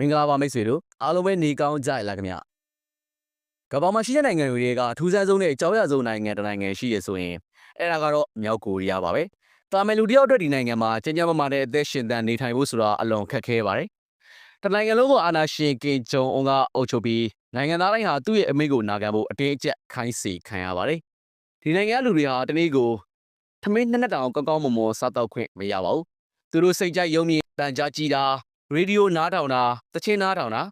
မင်္ဂလာပါမိတ်ဆွေတို့အားလုံးပဲနေကောင်းကြရလားခင်ဗျကမ္ဘာမှာရှိတဲ့နိုင်ငံတွေကထူးဆန်းဆုံးနဲ့အကြောင်းအရာဆုံးနိုင်ငံတစ်နိုင်ငံရှိရဆိုရင်အဲ့ဒါကတော့မြောက်ကိုရီးယားပါပဲတာမယ်လူတယောက်အတွက်ဒီနိုင်ငံမှာကျဉ်းကျဉ်းမာမာနဲ့အသက်ရှင်သန်နေထိုင်ဖို့ဆိုတာအလွန်ခက်ခဲပါတယ်တနိုင်ငံလုံးကအာဏာရှင်ကင်ဂျုံအွန်ကအုပ်ချုပ်ပြီးနိုင်ငံသားတိုင်းဟာသူ့ရဲ့အမိန့်ကိုနာခံဖို့အတင်းအကျပ်ခိုင်းစေခံရပါတယ်ဒီနိုင်ငံလူတွေဟာတနေ့ကိုထမင်းနှစ်နှစ်တောင်ကောင်းကောင်းမွန်မွန်စားတော့ခွင့်မရပါဘူးသူတို့စိတ်ကြိုက်ယုံမြင်တန်ကြားကြည့်တာ ရေဒီယိုနားထောင်တာတချင်းနားထောင်တာ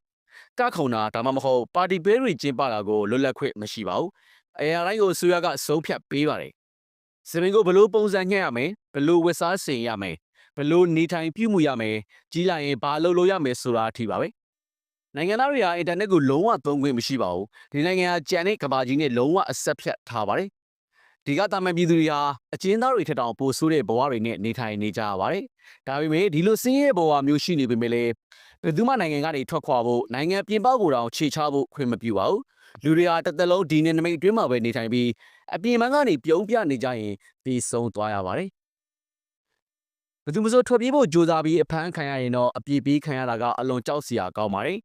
ကခုံတာဒါမှမဟုတ်ပါတီပေးတွေကျင်းပတာကိုလွတ်လပ်ခွင့်မရှိပါဘူးအရာတိုင်းကိုဆိုရကဆုံးဖြတ်ပေးပါတယ်စပင်ကိုဘလို့ပုံစံညှက်ရမယ်ဘလို့ဝက်စားစင်ရမယ်ဘလို့နေထိုင်ပြုမှုရမယ်ကြီးလိုက်ရင်ဘာလုပ်လို့ရမယ်ဆိုတာအထိပါပဲနိုင်ငံသားတွေဟာအင်တာနက်ကိုလုံးဝသုံးခွင့်မရှိပါဘူးဒီနိုင်ငံကကြံတဲ့ကဘာကြီးနဲ့လုံးဝအဆက်ဖြတ်ထားပါတယ် ဒီကတာမန်ပြည်သူတွေဟာအကျဉ်းသားတွေထက်တောင်ပိုဆိုးတဲ့ဘဝတွေနဲ့နေထိုင်နေကြရပါတယ်ဒါပေမဲ့ဒီလိုစင်းရဲဘဝမျိုးရှိနေပေမဲ့လည်းဘယ်သူမှနိုင်ငံကနေထွက်ခွာဖို့နိုင်ငံပြင်ပကိုတောင်ခြေချဖို့ခွင့်မပြုပါဘူးလူတွေဟာတစ်သက်လုံးဒီနေနမိတ်အတွင်းမှာပဲနေထိုင်ပြီးအပြင်ပန်းကနေပြုံးပြနေကြရင်ပြီးဆုံးသွားရပါတယ်ဘယ်သူမှမဆိုထွက်ပြေးဖို့ကြိုးစားပြီးအဖမ်းခံရရင်တော့အပြေးပြေးခံရတာကအလွန်ကြောက်စရာကောင်းပါတယ်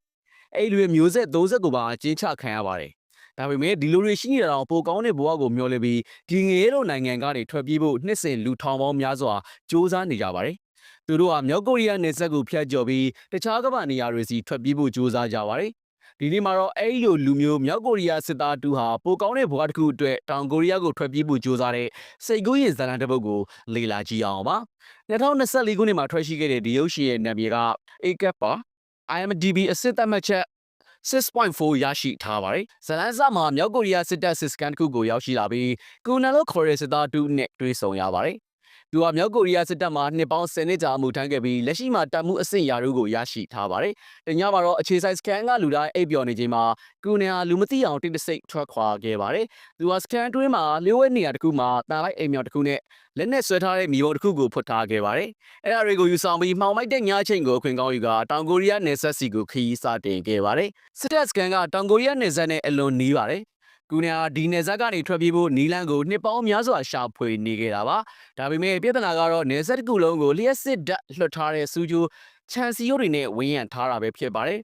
အဲ့လူရဲ့မျိုးဆက်30ကိုပါအကျဉ်းချခံရပါတယ် ဒါပေမဲ့ဒီလိုတွေရှိနေတာတော့ပိုကောင်းတဲ့ဘဝကိုမျှော်လင့်ပြီးဒီငရေတို့နိုင်ငံကနေထွက်ပြေးဖို့နှစ်စဉ်လူထောင်ပေါင်းများစွာစူးစမ်းနေကြပါတယ်သူတို့ဟာမြောက်ကိုရီးယားနယ်စပ်ကိုဖျက်ကျော်ပြီးတခြားကမ္ဘာနေရာတွေစီထွက်ပြေးဖို့ကြိုးစားကြပါတယ်။ဒီနေ့မှာတော့အဲဒီလိုလူမျိုးမြောက်ကိုရီးယားစစ်သားတူဟာပိုကောင်းတဲ့ဘဝတစ်ခုအတွက်တောင်ကိုရီးယားကိုထွက်ပြေးဖို့ကြိုးစားတဲ့စိတ်ကူးရင်ဇာတ်လမ်းတစ်ပုဒ်ကိုလေ့လာကြည့်အောင်ပါ။2024ခုနှစ်မှာထွက်ရှိခဲ့တဲ့ဒီရုပ်ရှင်ရဲ့နာမည်က A-Cup ပါ IMDb အစစ်အမှတ်ချက် 6.4ရရှိထားပါတယ်။ဇလန်းစာမှာမြောက်ကိုရီးယားစစ်တပ်စစ်စကန်တစ်ခုကိုရောက်ရှိလာပြီးကူနန်လို့ခေါ်တဲ့စစ်သားတူနဲ့တွေ့ဆုံရပါတယ်။ သူဟာမြောက်ကိုရီးယားစစ်တပ်မှာနှစ်ပေါင်း10နှစ်ကြာအမှုထမ်းခဲ့ပြီးလက်ရှိမှာတပ်မှုအဆင့်ရာထူးကိုရရှိထားပါတယ်။တညမှာတော့အခြေဆိုင်စကန်ကလူတိုင်းအိပ်ပျော်နေချိန်မှာကူနန်ဟာလူမသိအောင်တိတ်တဆိတ်ထွက်ခွာခဲ့ပါတယ်။သူဟာစကန်တွင်းမှာလျှို့ဝဲနေရာတစ်ခုမှာတာလိုက်အိမ်မြောင်တစ်ခုနဲ့လက်နဲ့ဆွဲထားတဲ့မြေပုံတစ်ခုကိုဖွတ်ထားခဲ့ပါတယ်။အဲ့ဒါတွေကိုယူဆောင်ပြီးမှောင်မိုက်တဲ့ညချင်းကိုအခွင့်ကောင်းယူကတောင်ကိုရီးယားနယ်စပ်စီကိုခရီးစတင်ခဲ့ပါတယ်။စစ်တပ်စကန်ကတောင်ကိုရီးယားနယ်စပ်နဲ့အလွန်နီးပါတယ်။ ကူနာဒီနယ်ဇက်ကနေထွက်ပြေးဖို့နီလန်းကိုနှစ်ပေါင်းများစွာရှာဖွေနေခဲ့တာပါဒါပေမဲ့ပြဿနာကတော့နယ်ဇက်တစ်ခုလုံးကိုလျှက်စစ်ဓာတ်လွှတ်ထားတဲ့စူးကျိုးချန်စီယိုတွေနဲ့ဝင်းရံထားတာပဲဖြစ်ပါတယ်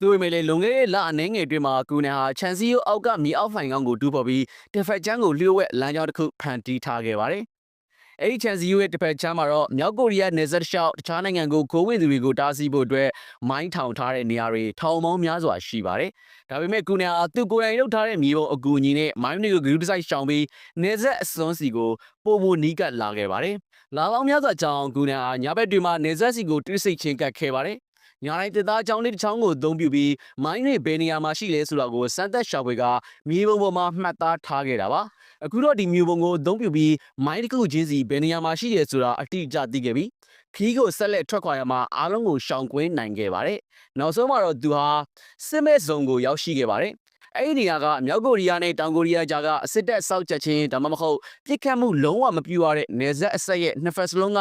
သူ့ပေမဲ့လေလွန်ခဲ့တဲ့လအနေငယ်အတွင်းမှာကူနာဟာချန်စီယိုအောက်ကမြေအောက်ဖိုင်ကောင်းကိုတူးပေါ်ပြီးတစ်ဖက်ချမ်းကိုလျှို့ဝှက်လမ်းကြောင်းတစ်ခုဖန်တီးထားခဲ့ပါတယ် အဲ့ဒီချန်စီယိုရဲ့တစ်ဖက်ချမ်းမှာတော့မြောက်ကိုရီးယားနယ်စပ်ရှောက်တခြားနိုင်ငံကိုကိုဝင်သူတွေကိုတားဆီးဖို့အတွက်မိုင်းထောင်ထားတဲ့နေရာတွေထောင်ပေါင်းများစွာရှိပါတယ်။ဒါပေမဲ့ကူနာဟာသူကိုယ်တိုင်လုပ်ထားတဲ့မြေပုံအကူအညီနဲ့မိုင်းတွေကိုဂရုတစိုက်ရှောင်ပြီးနယ်စပ်အစွန်းစီကိုပို့ဖို့နီးကပ်လာခဲ့ပါတယ်။လာပေါင်းများစွာကြောင်းကူနာဟာညာဘက်တွေမှာနယ်စပ်စီကိုတိစိတ်ချင်းကပ်ခဲ့ပါတယ်။ညာတိုင်းတစ်သားချောင်းလေးတစ်ချောင်းကိုအသုံးပြုပြီးမိုင်းတွေဘယ်နေရာမှာရှိလဲဆိုတာကိုစမ်းသပ်ရှာဖွေကမြေပုံပေါ်မှာမှတ်သားထားခဲ့တာပါ။ အခုတော့ဒီမျိုးပုံကိုအသုံးပြုပြီးမိုင်းတစ်ခုချင်းစီဘယ်နေရာမှာရှိတယ်ဆိုတာအတိအကျသိခဲ့ပြီခီးကိုဆက်လက်ထွက်ခွာရမှာအားလုံးကိုရှောင်ကွင်းနိုင်ခဲ့ပါတယ်နောက်ဆုံးမှာတော့သူဟာစစ်မဲ့ဇုံကိုရောက်ရှိခဲ့ပါတယ်အဲ့ဒီနေရာကမြောက်ကိုရီးယားနဲ့တောင်ကိုရီးယားကြားကအစစ်တပ်စောက်ချက်ချင်းဒါမှမဟုတ်ပြစ်ခတ်မှုလုံးဝမပြူရတဲ့နယ်စပ်အဆက်ရဲ့နှစ်ဖက်စလုံးက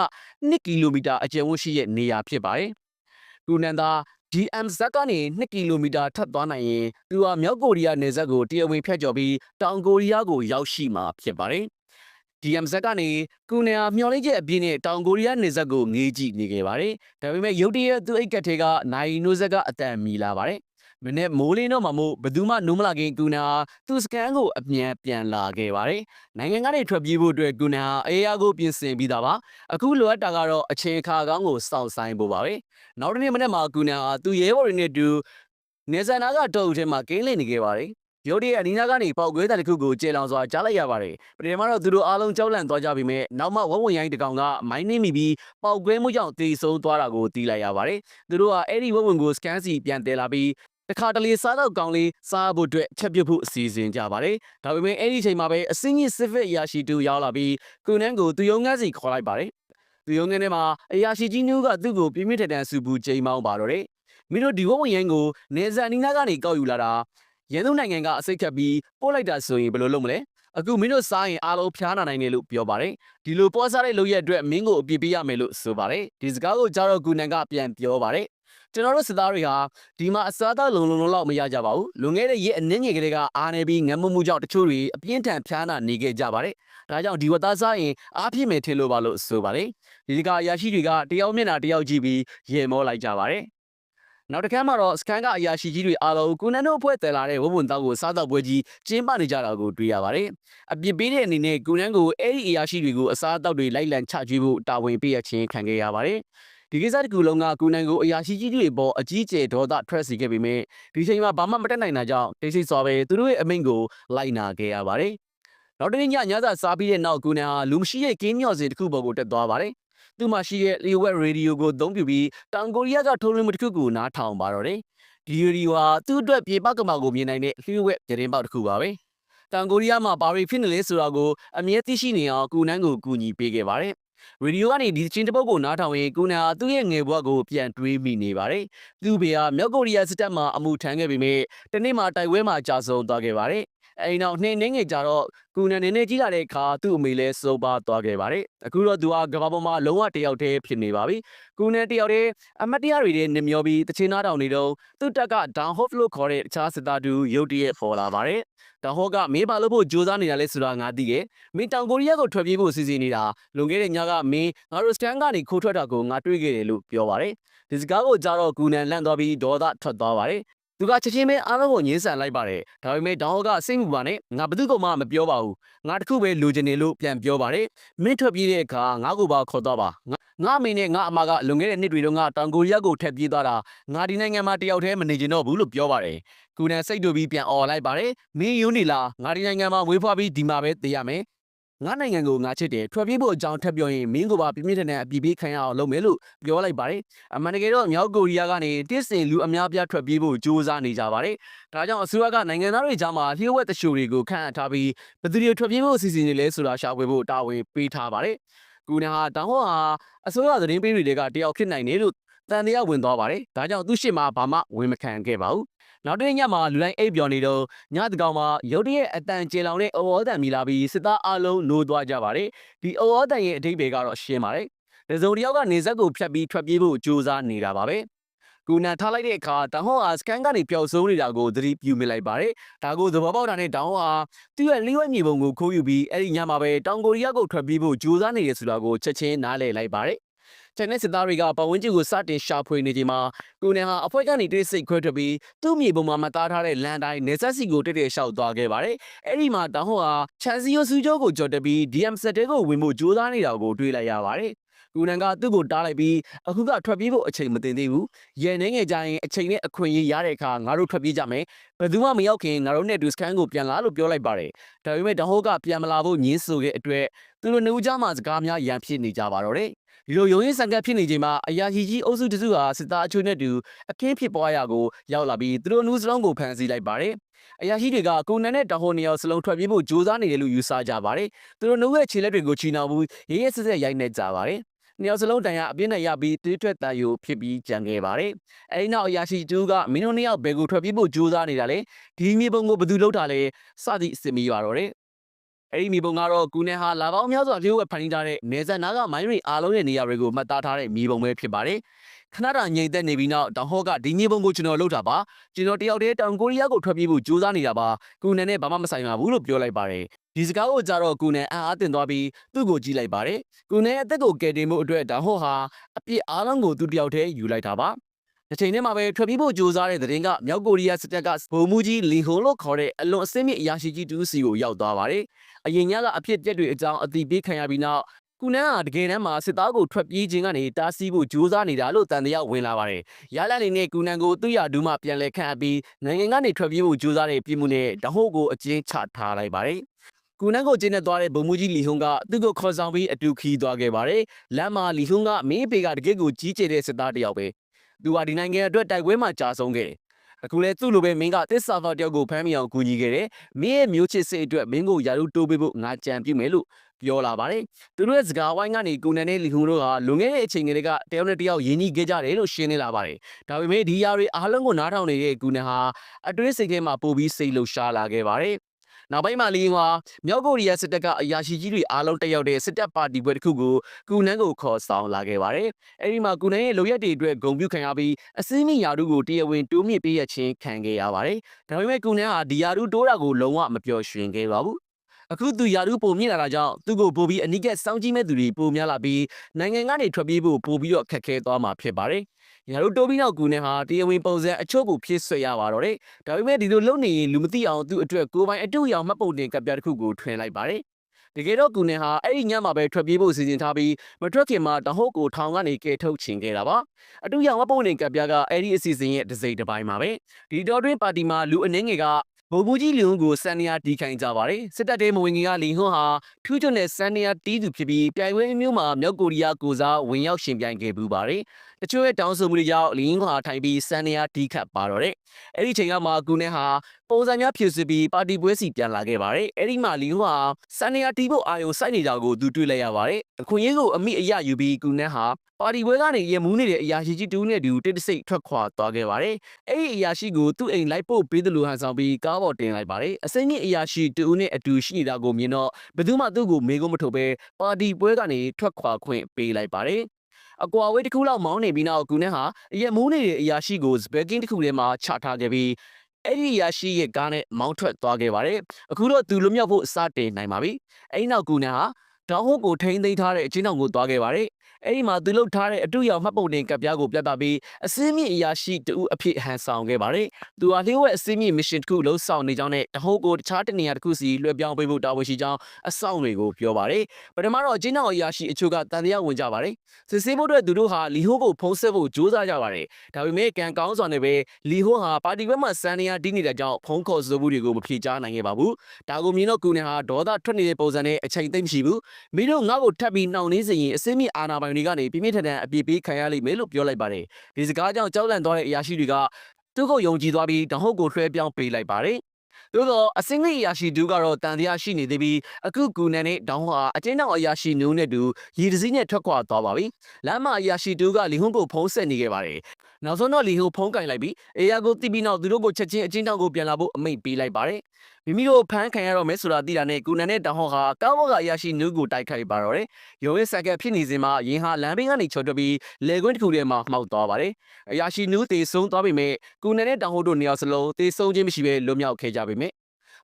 2ကီလိုမီတာအကျယ်ဝန်းရှိတဲ့နေရာဖြစ်ပါတယ်။ကုနန်သာ DM ဇက်ကနေ2ကီလိုမီတာထပ်သွားနိုင်ရင်သူဟာမြောက်ကိုရီးယားနယ်စပ်ကိုတရားဝင်ဖြတ်ကျော်ပြီးတောင်ကိုရီးယားကိုရောက်ရှိမှာဖြစ်ပါတယ်။ DM ဇက်ကနေကူနေယာမျော်လင့်ချက်အပြည့်နဲ့တောင်ကိုရီးယားနယ်စပ်ကိုငေးကြည့်နေခဲ့ပါတယ်။ဒါပေမဲ့ရုတ်တရက်သူ့အိတ်ကတ်ထဲကနိုင်နိုးဇက်ကအတန်မီလာပါတယ်။ မနေ့မိုးလင်းတော့မှမို့ဘယ်သူမှနိုးမလာခင်ကူနာသူစကန်ကိုအမြန်ပြန်လာခဲ့ပါတယ်။နိုင်ငံကနေထွက်ပြေးဖို့အတွက်ကူနာအေးရကိုပြင်ဆင်ပြီးသားပါ။အခုလိုအပ်တာကတော့အချိန်အခါကောင်းကိုစောင့်ဆိုင်ဖို့ပါပဲ။နောက်တစ်နေ့မနေ့မှာကူနာသူရဲဘော်တွေနဲ့တူနေဇန်နာကတောအုပ်ထဲမှာကင်းလည်နေခဲ့ပါတယ်။ရုတ်တရက်အနီးနားကနေပေါက်ကွဲတဲ့တစ်ခုကိုကျေလောင်စွာကြားလိုက်ရပါတယ်။ပထမတော့သူတို့အားလုံးကြောက်လန့်သွားကြပြီးမြဲနောက်မှဝဝရိုင်းတကောင်ကမိုင်းနှင်းမိပြီးပေါက်ကွဲမှုကြောင့်တေဆုံးသွားတာကိုသိလိုက်ရပါတယ်။သူတို့ကအဲ့ဒီဝဝင်ကိုစကန်စီပြန်တယ်လာပြီး တခါတလေစားတော့ကောင်းလေးစားဖို့အတွက်ချက်ပြုတ်ဖို့အစီအစဉ်ကြပါတယ်။ဒါပေမဲ့အဲ့ဒီချိန်မှာပဲအစင်းကြီးစစ်ဖက်အရာရှိတူရောက်လာပြီးကုနန်းကိုသူယုံငန်းစီခေါ်လိုက်ပါတယ်။သူယုံငန်းထဲမှာအရာရှိကြီးနူးကသူ့ကိုပြင်းပြထန်ထန်စူပူချိန်မောင်းပါတော့တယ်။မင်းတို့ဒီဝဝရန်ကိုနေဇန်နီနာကနေကောက်ယူလာတာရန်သူနိုင်ငံကအစိတ်ခတ်ပြီးပို့လိုက်တာဆိုရင်ဘယ်လိုလုပ်မလဲ။အခုမင်းတို့စားရင်အားလုံးဖျားနာနိုင်တယ်လို့ပြောပါတယ်ဒီလိုပေါ်စားတဲ့လုပ်ရက်အတွက်မင်းကိုအပြစ်ပေးရမယ်လို့ဆိုပါတယ်ဒီစကားကိုကြားတော့ဂူနန်ကပြန်ပြောပါတယ် ကျွန်တော်တို့စစ်သားတွေဟာဒီမှာအစားအသောက်လုံလုံလောက်မရကြပါဘူးလွန်ခဲ့တဲ့ရက်အနည်းငယ်ကလေးကအားနေပြီးငတ်မမှုကြောင့်တချို့တွေအပြင်းထန်ဖျားနာနေခဲ့ကြပါတယ်ဒါကြောင့်ဒီဝတ်သားစားရင်အားပြည့်မယ်ထင်လို့ပါလို့ဆိုပါတယ်ဒီကအရာရှိတွေကတယောက်မျက်နှာတယောက်ကြည့်ပြီးရေမောလိုက်ကြပါတယ်နောက်တစ်ခါမှတော့စကန်ကအရာရှိကြီးတွေအားလုံးကုနန်တို့အဖွဲ့တယ်လာတဲ့ဝဘွန်တောက်ကိုစားတော့ပွဲကြီးကျင်းပနေကြတာကိုတွေ့ရပါတယ်။အပြစ်ပေးတဲ့အနေနဲ့ကုနန်ကိုအဲ့ဒီအရာရှိတွေကိုအစားအသောက်တွေလိုက်လံချကျွေးဖို့တာဝန်ပေးရခြင်းခံခဲ့ရပါတယ်။ ဒီကိစ္စတစ်ခုလုံးကကုနန်ကိုအရာရှိကြီးတွေပေါ်အကြီးကျယ်ဒေါသထွက်စီခဲ့ပေမဲ့ဒီချိန်မှာဘာမှမတက်နိုင်တာကြောင့်တိတ်ဆိတ်စွာပဲသူတို့ရဲ့အမိန့်ကိုလိုက်နာခဲ့ရပါတယ်။နောက်တစ်နေ့ညညစာစားပြီးတဲ့နောက်ကုနန်ဟာလူမရှိရဲ့ကင်းမြော့စင်တစ်ခုပေါ်ကိုတက်သွားပါတယ်။သူ့မှာရှိတဲ့ Liwet Radio ကိုအသုံးပြုပြီးတောင်ကိုရီးယားကထုတ်လွှင့်မှုတစ်ခုကိုနားထောင်ပါတော့တယ်။ဒီရီဟာသူ့အတွက်ပြေပကမာကိုမြင်နိုင်တဲ့ Liwet သတင်းပေါက်တစ်ခုပါပဲ။တောင်ကိုရီးယားမှာဘာတွေဖြစ်နေလဲဆိုတာကိုအမြဲသိရှိနေအောင်ကုနန်းကိုကူညီပေးခဲ့ပါတယ်။ ရေဒီယိုကနေဒီချင်းတစ်ပုတ်ကိုနားထောင်ရင်ကုနန်းဟာသူ့ရဲ့ငယ်ဘဝကိုပြန်တွေးမိနေပါတယ်။သူ့ဖေဟာမြောက်ကိုရီးယားစစ်တပ်မှအမှုထမ်းခဲ့ပေမဲ့တနေ့မှတိုက်ပွဲမှာကြာဆုံးသွားခဲ့ပါတယ်။ အဲဒီနောက်နှင်းနှင်းငယ်ကြတော့ကုနန်နေနေကြီးလာတဲ့အခါသူ့အမေလည်းစိုးပါသွားခဲ့ပါတယ်အခုတော့သူဟာကဘာပေါ်မှာလုံးဝတယောက်တည်းဖြစ်နေပါပြီကုနန်တယောက်တည်းအမတ်တရားတွေနဲ့နမျောပြီးတချင်းသားတောင်နေတော့သူ့တက်က down hof လို့ခေါ်တဲ့တခြားစစ်သားတူရုတ်တရက်ပေါ်လာပါတယ်တောင်ဟော့ကမေးပါလို့ဖို့ကြိုးစားနေတာလဲဆိုတာငါသိရဲ့မင်းတောင်ကိုရီးယားကိုထွက်ပြေးဖို့စီစဉ်နေတာလွန်ခဲ့တဲ့ညကမင်းငါတို့စတန်ကနေခိုးထွက်တာကိုငါတွေ့ခဲ့တယ်လို့ပြောပါတယ်ဒီစကားကိုကြားတော့ကုနန်လန့်သွားပြီးဒေါသထွက်သွားပါတယ် သူကချက်ချင်းပဲအားလုံးကိုညှင်းဆန်လိုက်ပါတယ်ဒါပေမဲ့ဒေါင်းဟော့ကစိတ်မူပါနဲ့ငါဘယ်သူ့ကောင်မှမပြောပါဘူးငါတခုပဲလိုချင်တယ်လို့ပြန်ပြောပါတယ်မင်းထွက်ပြေးတဲ့အခါငါ့ကိုပါခေါ်တော့ပါငါငါအမေနဲ့ငါအမကလွန်ခဲ့တဲ့နှစ်တွေတုန်းကတောင်ကိုရီးယားကိုထက်ပြေးသွားတာငါဒီနိုင်ငံမှာတယောက်တည်းမနေချင်တော့ဘူးလို့ပြောပါတယ်ကုနန်စိတ်တူပြီးပြန်អော်လိုက်ပါတယ်မင်းယူနေလားငါဒီနိုင်ငံမှာဝေးဖွားပြီးဒီမှာပဲတည်ရမယ် ငါနိုင်ငံကိုငါချစ်တယ်ထွက်ပြေးဖို့အကြောင်းထပ်ပြောရင်မင်းကိုပါပြင်းပြင်းထန်ထန်အပြစ်ပေးခံရအောင်လုပ်မယ်လို့ပြောလိုက်ပါတယ်အမှန်တကယ်တော့မြောက်ကိုရီးယားကနေတစ်စင်လူအများပြားထွက်ပြေးဖို့ကြိုးစားနေကြပါတယ်ဒါကြောင့်အစိုးရကနိုင်ငံသားတွေကြားမှာလျှို့ဝှက်တရှိုတွေကိုခန့်အပ်ထားပြီးဘယ်သူတွေထွက်ပြေးဖို့အစီအစဉ်တွေလဲဆိုတာရှာဖွေဖို့တာဝန်ပေးထားပါတယ်ကူနာဟာတောင်ဟောဟာအစိုးရသတင်းပေးတွေကတယောက်ဖြစ်နိုင်တယ်လို့တန်တရားဝင်သွားပါတယ်ဒါကြောင့်သူ့ရှစ်မှာဘာမှဝင်မခံခဲ့ပါဘူး နောက်တစ်ညမှာလူတိုင်းအိပ်ပျော်နေတော့ညတကောင်မှာရုတ်တရက်အတန်ကျေလောင်တဲ့အော်တန်မြည်လာပြီးစစ်သားအလုံးနိုးသွားကြပါတယ်ဒီအော်တန်ရဲ့အဓိပ္ပာယ်ကတော့ရှင်းပါတယ်တစုံတစ်ယောက်ကနေဇက်ကိုဖြတ်ပြီးထွက်ပြေးဖို့ကြိုးစားနေတာပါပဲကူနန်ထားလိုက်တဲ့အခါတန်ဟောအာစကန်ကနေပျောက်ဆုံးနေတာကိုသတိပြုမိလိုက်ပါတယ်ဒါကိုသဘောပေါက်တာနဲ့တောင်ဟောဟာသူ့ရဲ့လီဝက်မြေပုံကိုခိုးယူပြီးအဲ့ဒီညမှာပဲတောင်ကိုရီးယားကိုထွက်ပြေးဖို့ကြိုးစားနေရဆိုတာကိုချက်ချင်းနားလည်လိုက်ပါတယ် ကျန်တဲ့စစ်သားတွေကပတ်ဝန်းကျင်ကိုစတင်ရှာဖွေနေချိန်မှာကိုနေဟာအဖွဲ့ကနေတိတ်ဆိတ်ခွဲထွက်ပြီးသူ့မြေပုံမှာမသားထားတဲ့လန်တိုင်းနေဆက်စီကိုတိတ်တိတ်ရှောက်သွားခဲ့ပါတယ်။အဲ့ဒီမှာတောင်ဟောဟာချန်စီယိုစူဂျိုကိုကြော်တက်ပြီး DM ဆက်တဲကိုဝင်ဖို့ကြိုးစားနေတာကိုတွေ့လိုက်ရပါတယ်။ကူနန်ကသူ့ကိုတားလိုက်ပြီးအခုကထွက်ပြေးဖို့အချိန်မတင်သေးဘူး။ရဲနေငယ်ကြရင်အချိန်နဲ့အခွင့်အရေးရတဲ့အခါငါတို့ထွက်ပြေးကြမယ်။ဘယ်သူမှမရောက်ခင်ငါတို့နဲ့ဒူစကန်ကိုပြန်လာလို့ပြောလိုက်ပါတယ်။ဒါပေမဲ့တောင်ဟောကပြန်မလာဖို့ညင်းဆိုခဲ့အတွက်သူတို့နေဦးကြားမှာစကားများရန်ဖြစ်နေကြပါတော့တယ်။ ဒီလိုရုံရင်းဆန်ကပ်ဖြစ်နေချိန်မှာအရာရှိကြီးအုပ်စုတစုဟာစစ်သားအချို့နဲ့တူအခင်းဖြစ်ပွားရာကိုရောက်လာပြီးသူတို့နူးစလုံးကိုဖမ်းဆီးလိုက်ပါတယ်။အရာရှိတွေကကိုနန်နဲ့တောင်ဟိုနေရာစလုံးထွက်ပြေးဖို့ကြိုးစားနေတယ်လို့ယူဆကြပါတယ်။သူတို့နှုတ်ရဲ့ခြေလက်တွေကိုချီနှောင်ပြီးရဲရဲဆက်ဆက်ရိုက်နှက်ကြပါတယ်။နေရာစလုံးတန်ရအပြင်းနဲ့ရပြီးတွေးထွက်တန်ယူဖြစ်ပြီးကြံခဲ့ပါတယ်။အဲဒီနောက်အရာရှိတူကမင်းတို့နှစ်ယောက်ဘယ်ကိုထွက်ပြေးဖို့ကြိုးစားနေတာလဲ။ဒီမြေပုံကိုဘယ်သူလုပ်တာလဲစသည့်အစ်မီပါတော့တယ်။ အဲ့ဒီမိဘုံကတော့ကူနဲဟာလာပေါင်းများစွာလျှို့ဝှက်ဖန်တီးထားတဲ့နေဆက်နားကမိုင်းရီအားလုံးရဲ့နေရာတွေကိုမှတ်သားထားတဲ့မိဘုံပဲဖြစ်ပါတယ်။ခဏတာငြိမ်သက်နေပြီးနောက်တောင်ဟော့ကဒီမိဘုံကိုကျွန်တော်လှုပ်တာပါကျွန်တော်တယောက်တည်းတောင်ကိုရီးယားကိုထွက်ပြေးဖို့ကြိုးစားနေတာပါကူနဲနဲ့ဘာမှမဆိုင်ပါဘူးလို့ပြောလိုက်ပါတယ်ဒီစကားကိုကြတော့ကူနဲအားအားတင်သွားပြီးသူ့ကိုကြည့်လိုက်ပါတယ်ကူနဲအသက်ကိုကယ်တင်မှုအတွက်တောင်ဟော့ဟာအပြစ်အားလုံးကိုသူတယောက်တည်းယူလိုက်တာပါ တစ်ချိန်တည်းမှာပဲထွက်ပြေးဖို့ကြိုးစားတဲ့တဲ့င်ကမြောက်ကိုရီးယားစစ်တပ်ကဗိုလ်မှူးကြီးလီဟွန်လို့ခေါ်တဲ့အလွန်အစင်းမြင့်အရာရှိကြီးတူးစီကိုရောက်သွားပါတယ်။အရင်ညကအဖြစ်ပြက်တွေအကြောင်းအတိပေးခံရပြီးနောက်ကုနန်းဟာတကယ်တမ်းမှာစစ်သားကိုထွက်ပြေးခြင်းကနေတားဆီးဖို့ကြိုးစားနေတာလို့တန်တရားဝင်လာပါတယ်။ရလအနေနဲ့ကုနန်းကိုသူ့ရဒူးမှပြန်လဲခန့်အပ်ပြီးနိုင်ငံကနေထွက်ပြေးဖို့ကြိုးစားတဲ့ပြည်မှုနဲ့တဟို့ကိုအကျဉ်းချထားလိုက်ပါတယ်။ကုနန်းကိုကျင်းနေသွားတဲ့ဗိုလ်မှူးကြီးလီဟွန်ကသူ့ကိုခေါ်ဆောင်ပြီးအတူခီးသွားခဲ့ပါတယ်။လမ်းမှာလီဟွန်ကမင်းအဖေကတကယ်ကိုကြီးကျယ်တဲ့စစ်သားတစ်ယောက်ပဲ။ သူဟာဒီနိုင်ငံအတွက်တိုက်ပွဲမှာကြာဆုံးခဲ့တယ်။အခုလဲသူ့လိုပဲမင်းကတစ်ဆာဖာတယောက်ကိုဖမ်းမိအောင်ကူညီခဲ့တယ်။မင်းရဲ့မျိုးချစ်စိတ်အတွက်မင်းကိုယာရုတိုးပေးဖို့ငါကြံပြုမယ်လို့ပြောလာပါတယ်။သူတို့ရဲ့စကားဝိုင်းကနေကိုနန်နဲ့လီဟွန်တို့ဟာလွန်ခဲ့တဲ့အချိန်ကလေးကတယောက်နဲ့တယောက်ယဉ်ညီခဲ့ကြတယ်လို့ရှင်းနေလာပါတယ်။ဒါပေမဲ့ဒီຢာတွေအားလုံးကိုနားထောင်နေတဲ့ကူနန်ဟာအတွင်းစိတ်ထဲမှာပိုပြီးစိတ်လှုပ်ရှားလာခဲ့ပါတယ်။ နောက်ပိုင်းမှာလီဟွာမြောက်ကိုရီးယားစစ်တပ်ကအရာရှိကြီးတွေအားလုံးတက်ရောက်တဲ့စစ်တပ်ပါတီပွဲတစ်ခုကိုကူနန်းကိုခေါ်ဆောင်လာခဲ့ပါတယ်။အဲဒီမှာကူနန်းရဲ့လိုရက်တွေအတွက်ဂုံပြုခံရပြီးအစင်းမိယာတို့ကိုတရားဝင်တိုးမြင့်ပေးရခြင်းခံခဲ့ရပါတယ်။ဒါပေမဲ့ကူနန်းဟာဒီယာတို့တိုးတာကိုလုံးဝမပျော်ရွှင်ခဲ့ပါဘူး။ အခုသူယာရုပုံမြင့်လာတာကြောင့်သူ့ကိုပိုပြီးအနိကစောင်းကြည့်မဲ့သူတွေပိုများလာပြီးနိုင်ငံကနေထွက်ပြေးဖို့ပိုပြီးတော့ခက်ခဲသွားမှာဖြစ်ပါတယ်။ယာရုတိုးပြီးနောက်ကူနဲ့ဟာတရားဝင်ပုံစံအချို့ကိုဖြစ်ဆွဲရပါတော့တယ်။ဒါပေမဲ့ဒီလိုလုပ်နေရင်လူမသိအောင်သူ့အတွက်ကိုယ်ပိုင်အတူရောင်မှတ်ပုံတင်ကပ်ပြားတစ်ခုကိုထွင်လိုက်ပါတယ်။တကယ်တော့ကူနဲ့ဟာအဲ့ဒီညမှာပဲထွက်ပြေးဖို့စီစဉ်ထားပြီးမထွက်ခင်မှာတဟုတ်ကိုထောင်ကနေကဲထုတ်ချင်ခဲ့တာပါအတူရောင်မပုံနေကပ်ပြားကအဲ့ဒီအစီအစဉ်ရဲ့တစ်စိတ်တစ်ပိုင်းပါပဲဒီတော်တွင်းပါတီမှာလူအနှင်းငယ်က ဗိုလ်မှူးကြီးလီဟွန်းကိုစန်နီယာတီးခိုင်းကြပါတယ်စစ်တပ်တဲမဝင်ခင်ကလီဟွန်းဟာထူးချွန်တဲ့စန်နီယာတီးသူဖြစ်ပြီးပြိုင်ပွဲအမျိုးမှာမြောက်ကိုရီးယားကိုစားဝင်ရောက်ရှင်ပြိုင်ခဲ့ပူပါတယ်တချို့ရဲ့တောင်းဆိုမှုတွေကြောင့်လီဟွန်းဟာထိုင်ပြီးစန်နီယာတီးခတ်ပါတော့တယ်အဲ့ဒီချိန်ကမှကူနဲ့ဟာပုံစံများဖြစ်စစ်ပြီးပါတီပွဲစီပြန်လာခဲ့ပါတယ်အဲ့ဒီမှာလီဟွန်းဟာစန်နီယာတီးဖို့အာယုံစိုက်နေတာကိုသူတွေ့လိုက်ရပါတယ်အခွင့်အရေးကိုအမိအယယူပြီးကူနဲ့ဟာပါတီပွဲကနေရမူးနေတဲ့အရာရှိကြီးတူးနဲ့တူတိတ်တဆိတ်ထွက်ခွာသွားခဲ့ပါတယ်။အဲ့ဒီအရာရှိကိုသူ့အိမ်လိုက်ပို့ပေးတယ်လို့ဟန်ဆောင်ပြီးကားပေါ်တင်လိုက်ပါတယ်။အစိမ့်ကြီးအရာရှိတူးနဲ့အတူရှိနေတာကိုမြင်တော့ဘယ်သူမှသူ့ကိုမေးခွန်းမထုတ်ဘဲပါတီပွဲကနေထွက်ခွာခွင့်ပေးလိုက်ပါတယ်။ အကွာဝေးတစ်ခုလောက်မောင်းနေပြီးနောက်ကူနဲ့ဟာရမူးနေတဲ့အရာရှိကိုစပယ်ကင်းတစ်ခုထဲမှာချထားခဲ့ပြီးအဲ့ဒီအရာရှိရဲ့ကားနဲ့မောင်းထွက်သွားခဲ့ပါတယ်။အခုတော့သူလွတ်မြောက်ဖို့စတင်နိုင်ပါပြီ။အဲ့ဒီနောက်ကူနဲ့ဟာတောင်ဟုတ်ကိုထိန်းသိမ်းထားတဲ့အချင်းတော်ကိုသွားခဲ့ပါတယ်။ အဲ့ဒီမှာသူလှုပ်ထားတဲ့အတူရောင်မှတ်ပုံတင်ကပ်ပြားကိုပြသပြီးအစင်းမြင့်အရာရှိတူအဖြစ်ဟန်ဆောင်ခဲ့ပါတယ်။သူဟာလျှို့ဝှက်အစင်းမြင့်မစ်ရှင်တစ်ခုလှုပ်ဆောင်နေကြောင်းနဲ့တဟုတ်ကိုတခြားတနေရာတစ်ခုစီလွှဲပြောင်းပေးဖို့တာဝန်ရှိကြောင်းအဆောင်တွေကိုပြောပါတယ်။ပထမတော့အချင်းတော်အရာရှိအချို့ကတန်တရားဝင်ကြပါတယ်။စစ်ဆေးဖို့အတွက်သူတို့ဟာလီဟိုးကိုဖုံးဆက်ဖို့ကြိုးစားကြပါတယ်။ဒါပေမဲ့ကံကောင်းစွာနဲ့ပဲလီဟိုးဟာပါတီဘက်မှစန်နေယာတီးနေတဲ့ကြောင့်ဖုံးခေါ်ဆိုမှုတွေကိုမဖြေချနိုင်ခဲ့ပါဘူး။ဒါကိုမြင်တော့ကူနေဟာဒေါသထွက်နေတဲ့ပုံစံနဲ့အချိန်သိမ့်မရှိဘူး။မင်းတို့ငါ့ကိုထပ်ပြီးနှောင့်နှင်းစေရင်အစင်းမြင့်အာနာပိုင်တွေကနေပြင်းပြထန်ထန်အပြစ်ပေးခံရလိမ့်မယ်လို့ပြောလိုက်ပါတယ်ဒီစကားကြောင့်ကြောက်လန့်သွားတဲ့အရာရှိတွေကသူ့ကိုယုံကြည်သွားပြီးတဟုတ်ကိုလွှဲပြောင်းပေးလိုက်ပါတယ်သို့တော့အစင်းလေးအရာရှိတူကတော့တန်တရားရှိနေသေးပြီးအခုကူနန်နဲ့ဒေါင်းဟာအကျဉ်းတော်အရာရှိနူးနဲ့တူရေတစည်းနဲ့ထွက်ခွာသွားပါပြီလမ်းမှာအရာရှိတူကလီဟွန်းကိုဖုံးဆက်နေခဲ့ပါတယ်နောက်ဆုံးတော့လီဟိုဖုံးကင်လိုက်ပြီးအေယာကိုတိပြီးနောက်သူတို့ကိုချက်ချင်းအချင်းတောင်ကိုပြန်လာဖို့အမိန့်ပေးလိုက်ပါတယ် မိမိတို့ဖမ်းခံရတော့မယ်ဆိုတာသိတာနဲ့ကူနန်နဲ့တောင်ဟော့ဟာကောင်းဘောကအရာရှိနူးကိုတိုက်ခိုက်ပါတော့တယ်ရုံးရဲ့ဆက်ကဖြစ်နေစဉ်မှာရင်ဟာလမ်းဘေးကနေချော်တွက်ပြီးလေကွင်းတစ်ခုထဲမှာမှောက်သွားပါတယ်အရာရှိနူးတေဆုံးသွားပေမဲ့ကူနန်နဲ့တောင်ဟော့တို့နေရာစလုံးတေဆုံးခြင်းမရှိဘဲလွတ်မြောက်ခဲ့ကြပေမဲ့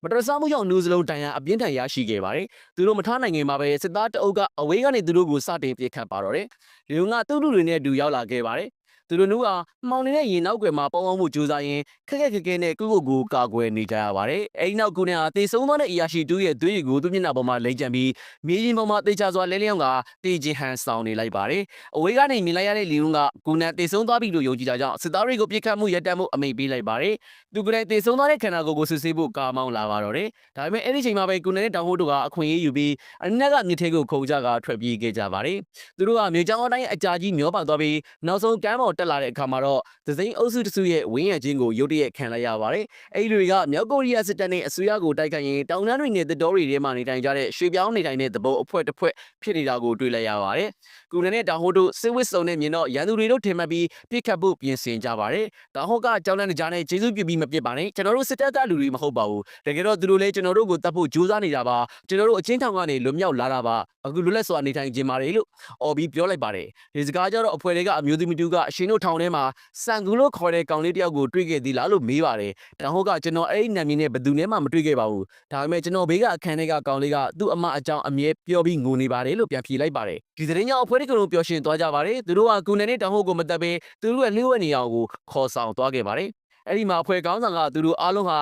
မတော်တဆမှုကြောင့်နူးစလုံးတန်ရန်အပြင်းထန်ရရှိခဲ့ပါတယ်။သူတို့မထားနိုင်ခင်မှာပဲစစ်သားတအုပ်ကအဝေးကနေသူတို့ကိုစတင်ပစ်ခတ်ပါတော့တယ်။လေုံကသူ့လူတွေနဲ့အတူရောက်လာခဲ့ပါတယ်။ သူတို့တို့ကမှောင်နေတဲ့ရင်နောက်ွယ်မှာပေါင်းပေါင်းမှုကြိုးစားရင်းခက်ခက်ခက်ခဲနဲ့ကုကုကိုကာကွယ်နေကြရပါတယ်။အဲဒီနောက်ကူနဲ့ဟာတေဆုံးသွားတဲ့အရာရှိတူရဲ့သွေးရည်ကိုသူ့မျက်နှာပေါ်မှာလိမ့်ကြံပြီးမြေရင်ပေါ်မှာတေချာစွာလဲလျောင်းကတေချင်းဟန်ဆောင်နေလိုက်ပါတယ်။အဝေးကနေမြင်လိုက်ရတဲ့လီယွန်းကကူနဲ့တေဆုံးသွားပြီလို့ယုံကြည်ကြကြောင်းစစ်သားတွေကိုပြစ်ခတ်မှုရပ်တန့်မှုအမိန့်ပေးလိုက်ပါတယ်။သူကလည်းတေဆုံးသွားတဲ့ခန္ဓာကိုယ်ကိုစစ်ဆေးဖို့ကာမောင်းလာပါတော့တယ်။ဒါပေမဲ့အဲ့ဒီချိန်မှာပဲကူနဲ့တောင်ဟိုတို့ကအခွင့်အရေးယူပြီးအနက်ကမြစ်ထဲကိုခုန်ကြကထွက်ပြေးခဲ့ကြပါတယ်။သူတို့ကမြေကြောင်းအတိုင်းအကြာကြီးမျောပါသွားပြီးနောက်ဆုံးကမ်းပေါ်တက်လာတဲ့အခါမှာတော့ဒဇိန်အုပ်စုတစုရဲ့ဝင်းရခြင်းကိုရုတ်တရက်ခံလိုက်ရပါတယ်။အဲဒီတွေကမြောက်ကိုရီးယားစစ်တပ်နဲ့အစိုးရကိုတိုက်ခိုက်ရင်တောင်တန်းတွေနဲ့တတော်တွေထဲမှာနေထိုင်ကြတဲ့ရွှေပြောင်းနေထိုင်တဲ့သဘောအဖွဲ့တစ်ဖွဲ့ဖြစ်နေတာကိုတွေ့လိုက်ရပါတယ်။ကူနနဲ့တောင်ဟိုတို့စစ်ဝစ်စုံနဲ့မြင်တော့ရန်သူတွေတို့ထင်မှတ်ပြီးပြစ်ခတ်ဖို့ပြင်ဆင်ကြပါတယ်။တောင်ဟိုကကြောင်းလန့်ကြတဲ့ကျေးဇူးပြုပြီးမပြစ်ပါနဲ့ကျွန်တော်တို့စစ်တပ်ကလူတွေမဟုတ်ပါဘူး။တကယ်တော့သူတို့လည်းကျွန်တော်တို့ကိုတတ်ဖို့ကြိုးစားနေတာပါ။ကျွန်တော်တို့အချင်းထောင်ကနေလွတ်မြောက်လာတာပါ။အခုလွတ်လပ်စွာနေထိုင်ခြင်းပါတယ်လို့အော်ပြီးပြောလိုက်ပါတယ်။ဒီစကားကြတော့အဖွဲ့တွေကအမျိုးသမီးတူကအရှင်တို့ထောင်ထဲမှာစံကူလို့ခေါ်တဲ့ကောင်လေးတယောက်ကိုတွေ့ခဲ့သေးလားလို့မေးပါတယ်။တန်ဟုတ်ကကျွန်တော်အဲ့ဒီနာမည်နဲ့ဘယ်သူနဲ့မှမတွေ့ခဲ့ပါဘူး။ဒါပေမဲ့ကျွန်တော်ဘေးကအခန်းထဲကကောင်လေးကသူ့အမအကြောင်းအမြဲပြောပြီးငိုနေပါတယ်လို့ပြန်ဖြေလိုက်ပါတယ်။ဒီသတင်းကြောင့်အဖွဲ့တွေကလုံးပျော်ရွှင်သွားကြပါတယ်။သူတို့ကကူနယ်နဲ့တန်ဟုတ်ကိုမတက်ဘဲသူတို့ရဲ့လှို့ဝှက်နေအောင်ကိုခေါ်ဆောင်သွားခဲ့ပါတယ်။အဲ့ဒီမှာအဖွဲ့ကောင်းဆောင်ကသူတို့အားလုံးဟာ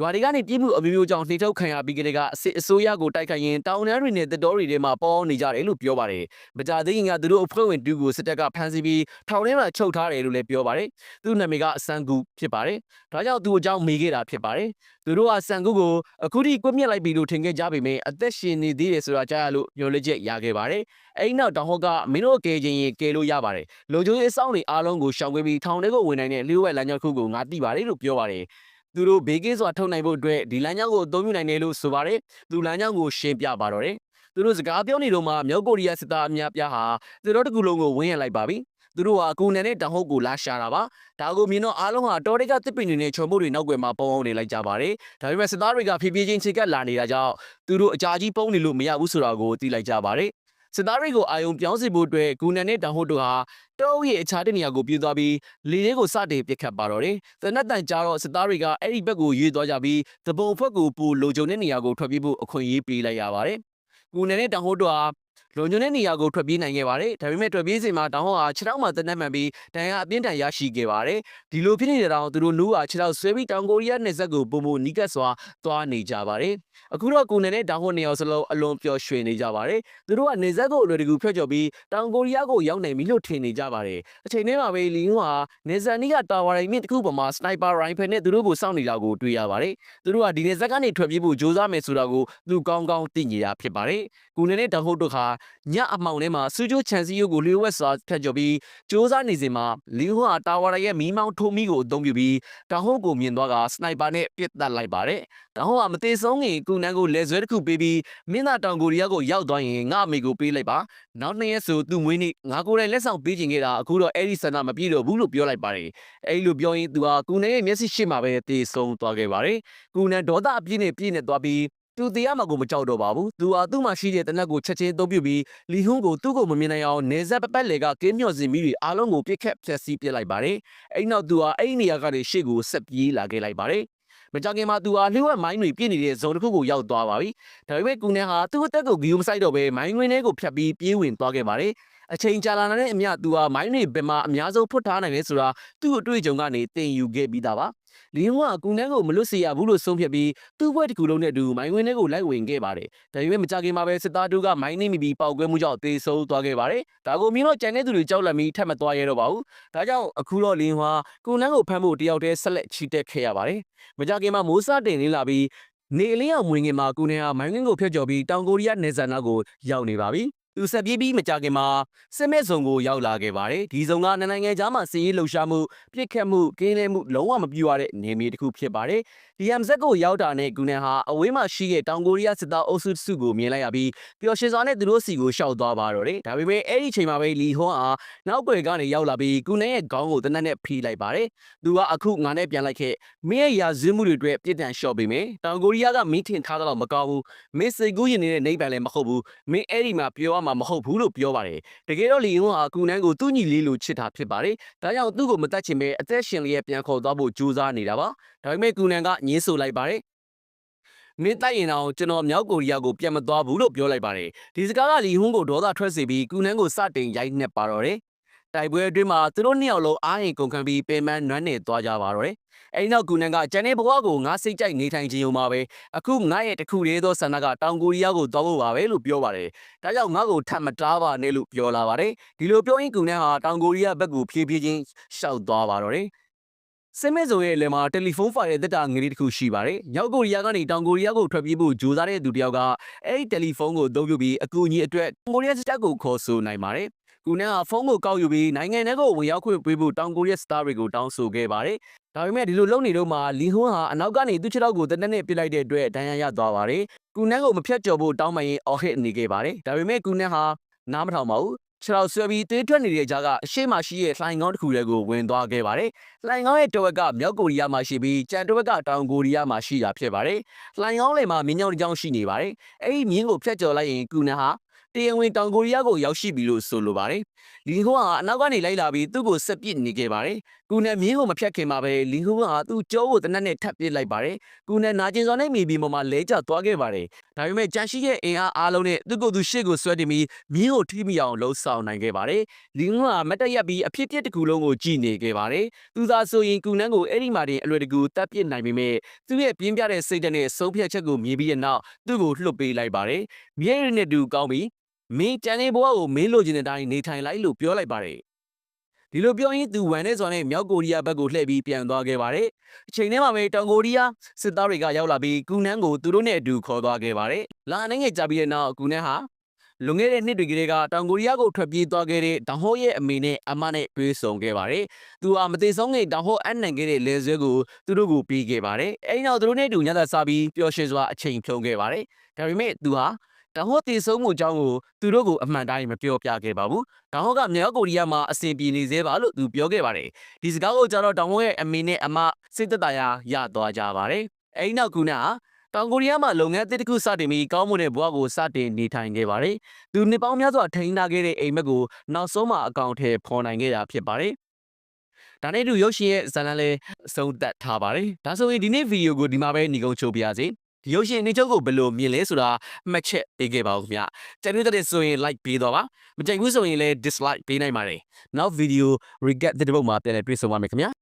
ရွာတွေကနေပြည်မှုအမျိုးမျိုးကြောင့်နှိထုတ်ခံရပြီးကလေးကအစစ်အစိုးရကိုတိုက်ခိုက်ရင်တောင်တန်းတွေနဲ့တတော်တွေထဲမှာပေါင်းနေကြတယ်လို့ပြောပါတယ်။မကြသေးခင်ကသူတို့အဖွဲ့ဝင်တူကိုစစ်တပ်ကဖမ်းဆီးပြီးထောင်ထဲမှာချုပ်ထားတယ်လို့လည်းပြောပါတယ်။သူ့နာမည်ကအစန်ကူဖြစ်ပါတယ်။ဒါကြောင့်သူ့အကြောင်းမေးခဲ့တာဖြစ်ပါတယ်။သူတို့ကစန်ကူကိုအခုထိကွပ်မြက်လိုက်ပြီလို့ထင်ခဲ့ကြပေမဲ့အသက်ရှင်နေသေးတယ်ဆိုတာကြားရလို့ညှို့လက်ချက်ရခဲ့ပါတယ်။အဲဒီနောက်တောင်ဟော့ကမင်းတို့ကယ်ခြင်းရင်ကယ်လို့ရပါတယ်။လုံချိုးရေးအဆောင်တွေအားလုံးကိုရှောင်ကွေးပြီးထောင်ထဲကိုဝင်နိုင်တဲ့လျှို့ဝှက်လမ်းကြောင်းတစ်ခုကိုငါသိပါတယ်လို့ပြောပါတယ်။ သူတို့ဘေးကင်းစွာထုတ်နိုင်ဖို့အတွက်ဒီလမ်းကြောင်းကိုအသုံးပြုနိုင်တယ်လို့ဆိုပါတယ်။သူလမ်းကြောင်းကိုရှင်းပြပါတော့တယ်။သူတို့စကားပြောနေတော့မှမြောက်ကိုရီးယားစစ်သားအများပြားဟာသူတို့တကူလုံးကိုဝင်းရလိုက်ပါပြီ။သူတို့ဟာအကူနယ်နဲ့တောင်ဟုတ်ကိုလာရှာတာပါ။ဒါကိုမြင်တော့အားလုံးဟာတော်တိတ်ကတစ်ပင်တွေနဲ့ချုံမှုတွေနောက်ွယ်မှာပုံအောင်နေလိုက်ကြပါတယ်။ဒါပေမဲ့စစ်သားတွေကဖြည်းဖြည်းချင်းချေကပ်လာနေတာကြောင့်သူတို့အကြာကြီးပုံနေလို့မရဘူးဆိုတာကိုသိလိုက်ကြပါတယ်။ စစ်သားတွေကိုအာယုံပြောင်းစီဖို့အတွက်ဂူနန်နဲ့တောင်ဟုတ်တို့ဟာတောအုပ်ရဲ့အခြားတစ်နေရာကိုပြေးသွားပြီးလေလေးကိုစတင်ပစ်ခတ်ပါတော့တယ်။တနက်တန်ကြတော့စစ်သားတွေကအဲ့ဒီဘက်ကိုရွေးသွားကြပြီးတပုံဖက်ကိုပူလိုကြုံတဲ့နေရာကိုထွက်ပြေးဖို့အခွင့်အရေးပေးလိုက်ရပါတယ်။ဂူနန်နဲ့တောင်ဟုတ်တို့ဟာ လုံခြုံတဲ့နေရာကိုထွက်ပြေးနိုင်ခဲ့ပါတယ်။ဒါပေမဲ့ထွက်ပြေးစဉ်မှာတောင်ဟောဟာခြေထောက်မှာတနက်မှန်ပြီးတန်ရာအပြင်းထန်ရရှိခဲ့ပါတယ်။ဒီလိုဖြစ်နေတဲ့တောင်သူတို့နူးဟာခြေထောက်ဆွဲပြီးတောင်ကိုရီးယားနယ်စပ်ကိုပုံပုံနီးကပ်စွာသွားနေကြပါတယ်။အခုတော့ကိုနယ်နဲ့တောင်ဟောနေအောင်စလုံးအလွန်ပျော်ရွှင်နေကြပါတယ်။သူတို့ကနေဆက်ကိုအလွယ်တကူဖျက်ကျော်ပြီးတောင်ကိုရီးယားကိုရောက်နေပြီလို့ထင်နေကြပါတယ်။အချိန်ထဲမှာပဲလီဟွာနေဇန်နီကတာဝါရိုင်မြင့်တစ်ခုပေါ်မှာစနိုက်ပါရိုင်ဖယ်နဲ့သူတို့ကိုစောင့်နေတာကိုတွေ့ရပါတယ်။သူတို့ကဒီနေဆက်ကနေထွက်ပြေးဖို့ကြိုးစားမယ်ဆိုတာကိုသူကောင်းကောင်းသိနေတာဖြစ်ပါတယ်။ကိုနယ်နဲ့တောင်ဟောတို့ဟာညအမှောင်ထဲမှာစူးကျိုးချန်စီယိုကိုလျှို့ဝှက်စွာဖျက်ကျော်ပြီးစ조사နေစဉ်မှာလီဟွာတာဝါရိုင်ရဲ့မီးမောင်းထိုးမီကိုအသုံးပြုပြီးတောင်ဟောကိုမြင်သွားကစနိုက်ပါနဲ့ပစ်တက်လိုက်ပါတယ်။တောင်ဟောကမသေးဆုံးခင်ကုနန်းကိုလက်ဆွဲတစ်ခုပေးပြီးမင်းသားတောင်ကိုရီးယားကိုရောက်သွားရင်ငါအမေကိုပေးလိုက်ပါနောက်နှစ်ရက်ဆိုသူ့မွေးနေ့ငါကိုယ်တိုင်လက်ဆောင်ပေးချင်ခဲ့တာအခုတော့အဲ့ဒီဆန္ဒမပြည့်တော့ဘူးလို့ပြောလိုက်ပါတယ်အဲ့လိုပြောရင်သူဟာကုနန်းရဲ့မျက်စိရှိမှပဲတေဆုံးသွားခဲ့ပါတယ်ကုနန်းဒေါသအပြည့်နဲ့ပြည့်နေသွားပြီး သူတရားမှာကိုမကြောက်တော့ပါဘူးသူဟာသူ့မှာရှိတဲ့တနက်ကိုချက်ချင်းသုံးပြုပြီးလီဟွန်းကိုသူ့ကိုမမြင်နိုင်အောင်နေဆက်ပပတ်လေကကင်းမြော့စင်မိတွေအားလုံးကိုပြစ်ခတ်ဖျက်ဆီးပစ်လိုက်ပါတယ်အဲ့နောက်သူဟာအဲ့ဒီနေရာကနေရှေ့ကိုဆက်ပြေးလာခဲ့လိုက်ပါတယ်မကြခင်မှာသူဟာလျှို့ဝှက်မိုင်းတွေပြည့်နေတဲ့ဇုံတစ်ခုကိုရောက်သွားပါပြီ။ဒါပေမဲ့ကူနဲဟာသူ့အသက်ကိုဂီယိုမဆိုင်တော့ပဲမိုင်းတွင်းထဲကိုဖြတ်ပြီးပြေးဝင်သွားခဲ့ပါတယ်။ အချိန်ကြာလာတဲ့အမျှသူဟာမိုင်းတွေဘယ်မှာအများဆုံးဖွတ်ထားနိုင်လဲဆိုတာသူ့အတွေ့အကြုံကနေသင်ယူခဲ့ပြီးသားပါ။လင်းဝကကူနဲကိုမလွတ်စေရဘူးလို့ဆုံးဖြတ်ပြီးသူ့ဘွဲတစ်ခုလုံးနဲ့အတူမိုင်းဝင်းထဲကိုလိုက်ဝင်ခဲ့ပါတယ်။ဒါပေမဲ့မကြခင်မှာပဲစစ်သားတို့ကမိုင်းနှိမ့်မိပြီးပောက်ကွဲမှုကြောင့်သေဆုံးသွားခဲ့ပါတယ်။ဒါကိုမြင်တော့ကြံတဲ့သူတွေကြောက်လန့်ပြီးထပ်မသွားရတော့ပါဘူး။ဒါကြောင့်အခုတော့လင်းဝကူနန်းကိုဖမ်းဖို့တယောက်တည်းဆက်လက်ချီတက်ခဲ့ရပါတယ်။မကြခင်မှာမိုးစတင်နေလာပြီးနေအလင်းအောင်မွေငင်မှာကူနေဟာမိုင်းငင်းကိုဖျက်ကျော်ပြီးတောင်ကိုရီးယားနယ်စပ်နားကိုရောက်နေပါပြီ။ သူဆက်ပြေးပြီးမကြခင်မှာစစ်မဲ့ဇုံကိုရောက်လာခဲ့ပါတယ်။ဒီဇုံကနှစ်နိုင်ငံကြားမှာစီးရေးလှုပ်ရှားမှုပြစ်ခတ်မှုကင်းလဲမှုလုံးဝမပြူရတဲ့နေမြေတစ်ခုဖြစ်ပါတယ်။ DMZ ကိုရောက်တာနဲ့ဂူနန်ဟာအဝေးမှာရှိတဲ့တောင်ကိုရီးယားစစ်သားအုပ်စုစုကိုမြင်လိုက်ရပြီးပျော်ရွှင်စွာနဲ့သူတို့စီကိုရှောက်သွားပါတော့တယ်။ဒါပေမဲ့အဲ့ဒီချိန်မှာပဲလီဟွန်ဟာနောက်ွယ်ကနေရောက်လာပြီးဂူနန်ရဲ့ခေါင်းကိုတနက်နဲ့ဖိလိုက်ပါတယ်။သူကအခုငါနဲ့ပြန်လိုက်ခဲ့မင်းရဲ့ရာဇဝမှုတွေအတွက်ပြစ်ဒဏ်လျှော့ပေးမယ်။တောင်ကိုရီးယားကမင်းထင်ထားတော့မကောင်းဘူး။မင်းစိတ်ကူးရင်နေတဲ့နေပန်လည်းမဟုတ်ဘူး။မင်းအဲ့ဒီမှာပြောရမှာမဟုတ်ဘူးလို့ပြောပါတယ်။တကယ်တော့လီဟွန်ဟာဂူနန်ကိုသူ့ညီလေးလိုချစ်တာဖြစ်ပါတယ်။ဒါကြောင့်သူ့ကိုမတတ်ချင်ပဲအသက်ရှင်လျက်ပြန်ခေါ်သွားဖို့ကြိုးစားနေတာပါ။ဒါပေမဲ့ဂူနန်ကညှင်းဆိုလိုက်ပါတယ်မင်းတိုက်ရင်တော့ကျွန်တော်မြောက်ကိုရီးယားကိုပြန်မသွားဘူးလို့ပြောလိုက်ပါတယ်ဒီစကားကလီဟွန်းကိုဒေါသထွက်စေပြီးကူနန်းကိုစတင်ရိုက်နှက်ပါတော့တယ် တိုက်ပွဲအတွင်းမှာသူတို့နှစ်ယောက်လုံးအားရင်ကုန်ခံပြီးပင်မနွမ်းနေသွားကြပါတော့တယ်အဲဒီနောက်ကူနန်းကဂျန်နေဘဝကိုငါစိတ်ကြိုက်နေထိုင်ခြင်းုံမှာပဲအခုငါရဲ့တခုတည်းသောဆန္ဒကတောင်ကိုရီးယားကိုသွားဖို့ပါပဲလို့ပြောပါတယ်ဒါကြောင့်ငါ့ကိုထပ်မတားပါနဲ့လို့ပြောလာပါတယ်ဒီလိုပြောရင်ကူနန်းဟာတောင်ကိုရီးယားဘက်ကိုဖြည်းဖြည်းချင်းရှောက်သွားပါတော့တယ်စင်မဲဆိုရဲ့လေမှာတယ်လီဖုန်းဖိုင်ရဲ့တက်တာငွေလေးတစ်ခုရှိပါတယ်။မြောက်ကိုရီးယားကနေတောင်ကိုရီးယားကိုထွက်ပြေးဖို့ကြိုးစားတဲ့သူတစ်ယောက်ကအဲ့ဒီတယ်လီဖုန်းကိုအသုံးပြုပြီးအကူအညီအတွက်ကိုရီးယားစစ်တပ်ကိုခေါ်ဆိုနိုင်ပါတယ်။ ကူနန်ကဖုန်းကိုကောက်ယူပြီးနိုင်ငံထဲကိုဝင်ရောက်ခွင့်ပေးဖို့တောင်ကိုရီးယားစတာတွေကိုတောင်းဆိုခဲ့ပါတယ်။ဒါပေမဲ့ဒီလိုလုပ်နေတော့မှလီဟွန်းဟာအနောက်ကနေသူ့ခြေထောက်ကိုတနက်နဲ့ပစ်လိုက်တဲ့အတွက်ဒဏ်ရာရသွားပါတယ်။ကူနန်ကိုမဖြတ်ကျော်ဖို့တောင်းပန်ရင်အော်ဟစ်နေခဲ့ပါတယ်။ဒါပေမဲ့ကူနန်ဟာနားမထောင်ပါဘူးခြေထောက်ဆွဲပြီးတေးထွက်နေတဲ့ကြားကအရှိမရှိရဲ့လှိုင်ကောင်းတစ်ခုထဲကိုဝင်သွားခဲ့ပါတယ်။လှိုင်ကောင်းရဲ့တဝက်ကမြောက်ကိုရီးယားမှာရှိပြီးကြံတဝက်ကတောင်ကိုရီးယားမှာရှိတာဖြစ်ပါတယ်။လှိုင်ကောင်းလေမှာမြင်းကြောင်တစ်ကြောင်ရှိနေပါတယ်။အဲ့ဒီမြင်းကိုဖျက်ကျော်လိုက်ရင်ကူနန်ဟာ တရင်ဝင်တောင်ကိုရီးယားကိုရောက်ရှိပြီလို့ဆိုလိုပါတယ်။လီဟိုဟာအနောက်ကနေလိုက်လာပြီးသူ့ကိုဆက်ပစ်နေခဲ့ပါတယ်။ကူနန်မြင်းကိုမဖြတ်ခင်မှာပဲလီဟိုဟာသူ့ကြောကိုတနက်နဲ့ထပ်ပစ်လိုက်ပါတယ်။ကူနန်နာကျင်စောနဲ့မိပြီးပေါ်မှာလဲကျသွားခဲ့ပါတယ်။ဒါပေမဲ့ကြန့်ရှိရဲ့အင်အားအားလုံးနဲ့သူ့ကိုယ်သူရှေ့ကိုဆွဲတင်ပြီးမြင်းကိုထိမိအောင်လှုပ်ဆောင်နိုင်ခဲ့ပါတယ်။လီဟိုဟာမတ်တက်ရက်ပြီးအဖြစ်ပြက်တစ်ခုလုံးကိုကြည့်နေခဲ့ပါတယ်။သူသာဆိုရင်ကူနန်ကိုအဲ့ဒီမှာတင်အလွယ်တကူတပ်ပစ်နိုင်ပေမဲ့သူ့ရဲ့ပြင်းပြတဲ့စိတ်ဓာတ်နဲ့ဆုံးဖြတ်ချက်ကိုမြင်ပြီးတဲ့နောက်သူ့ကိုလှုပ်ပေးလိုက်ပါတယ်။မြဲရည်နဲ့တူကောင်းပြီး မင်းတန်နေဘဝကိုမင်းလိုချင်တဲ့အတိုင်းနေထိုင်လိုက်လို့ပြောလိုက်ပါတယ်ဒီလိုပြောရင်သူဝန်နဲ့ဆိုနဲ့မြောက်ကိုရီးယားဘက်ကိုလှည့်ပြီးပြန်သွားခဲ့ပါတယ်အချိန်ထဲမှာပဲတောင်ကိုရီးယားစစ်သားတွေကရောက်လာပြီးကူနန်းကိုသူတို့နဲ့အတူခေါ်သွားခဲ့ပါတယ်လာအနေငယ်ကြပြီးတဲ့နောက်ကူနန်းဟာလွန်ခဲ့တဲ့နှစ်တွေကလေးကတောင်ကိုရီးယားကိုထွက်ပြေးသွားခဲ့တဲ့တောင်ဟိုးရဲ့အမေနဲ့အမနဲ့တွေ့ဆုံခဲ့ပါတယ်။သူဟာမသေးဆုံးခင်တောင်ဟိုးအနိုင်ခဲ့တဲ့လေဆွဲကိုသူတို့ကိုပြီးခဲ့ပါတယ်။အဲဒီနောက်သူတို့နဲ့အတူညသာစားပြီးပျော်ရွှင်စွာအချိန်ဖြုံးခဲ့ပါတယ်။ဒါပေမဲ့သူဟာ တောင်ဟိုးတည်ဆုံးမှုအကြောင်းကိုသူတို့ကိုအမှန်တိုင်းမပြောပြခဲ့ပါဘူး။တောင်ဟိုးကမြောက်ကိုရီးယားမှာအစဉ်ပြေနေသေးပါလို့သူပြောခဲ့ပါတယ်။ဒီစကားကိုကြတော့တောင်ဟိုးရဲ့အမေနဲ့အမစိတ်သက်သာရာရသွားကြပါတယ်။အဲဒီနောက်ကူနာတောင်ကိုရီးယားမှာလုပ်ငန်းအသစ်တစ်ခုစတင်ပြီးကောင်းမွန်တဲ့ဘဝကိုစတင်နေထိုင်ခဲ့ပါတယ်။သူနှစ်ပေါင်းများစွာထိန်းထားခဲ့တဲ့အိမ်မက်ကိုနောက်ဆုံးမှာအကောင့်ထဲပေါ်နိုင်ခဲ့တာဖြစ်ပါတယ်။ဒါနဲ့အတူရုပ်ရှင်ရဲ့ဇာတ်လမ်းလေးအဆုံးသတ်ထားပါတယ်။ဒါဆိုရင်ဒီနေ့ဗီဒီယိုကိုဒီမှာပဲညီကုန်းချုပ်ပြရစီ။ဒီ ရုပ်ရှင်အနေချုပ်ကိုဘယ်လိုမြင်လဲဆိုတာမှတ်ချက်ပေးခဲ့ပါဦးခင်ဗျ။ကြိုက်တဲ့ဆိုရင် like ပေးတော့ပါ။မကြိုက်ဘူးဆိုရင်လည်း dislike ပေးနိုင်ပါတယ်။နောက်ဗီဒီယို recap တဲ့တစ်ပုဒ်မှာပြန်လည်တွေ့ဆုံပါမယ်ခင်ဗျာ။